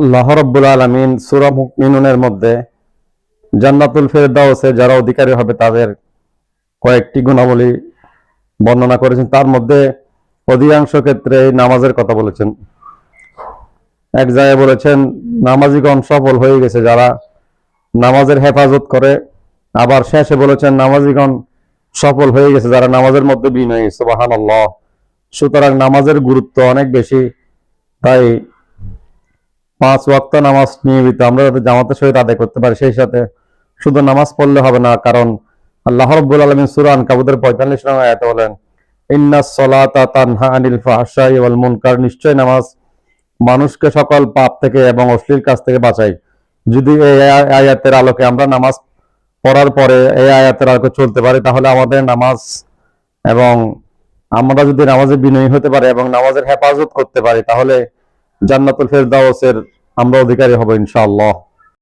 আল্লাহ রব্বুল আলমিন সুরা মুকমিনুনের মধ্যে জান্নাতুল ফেরদাউসে যারা অধিকারী হবে তাদের কয়েকটি গুণাবলী বর্ণনা করেছেন। তার মধ্যে অধিকাংশ ক্ষেত্রে নামাজের কথা বলেছেন। এক জায়গায় বলেছেন, নামাজিগণ সফল হয়ে গেছে, যারা নামাজের হেফাজত করে। আবার শেষে বলেছেন, নামাজিগণ সফল হয়ে গেছে, যারা নামাজের মধ্যে বিনয়ী। সুবাহান সুতরাং নামাজের গুরুত্ব অনেক বেশি, তাই পাঁচ ওয়াক্ত নামাজ নিয়মিত, আমরা যাতে জামাতের সহিত আদায় করতে পারি, সেই সাথে শুধু নামাজ পড়লে হবে না, কারণ আল্লাহ রব্বুল আলমিন সুরান কাবুদের পঁয়তাল্লিশ নম্বর আয়াতে বলেন, ইন্না মুনকার নিশ্চয় নামাজ মানুষকে সকল পাপ থেকে এবং অশ্লীল কাজ থেকে বাঁচায়। যদি এই আয়া- আয়াতের আলোকে আমরা নামাজ পড়ার পরে এই আয়াতের আলোকে চলতে পারি, তাহলে আমাদের নামাজ এবং আমরা যদি নামাজে বিনয়ী হতে পারি এবং নামাজের হেফাজত করতে পারি, তাহলে জান্নাতুল ফেরদাউসের আমরা অধিকারী হব ইনশাআল্লাহ।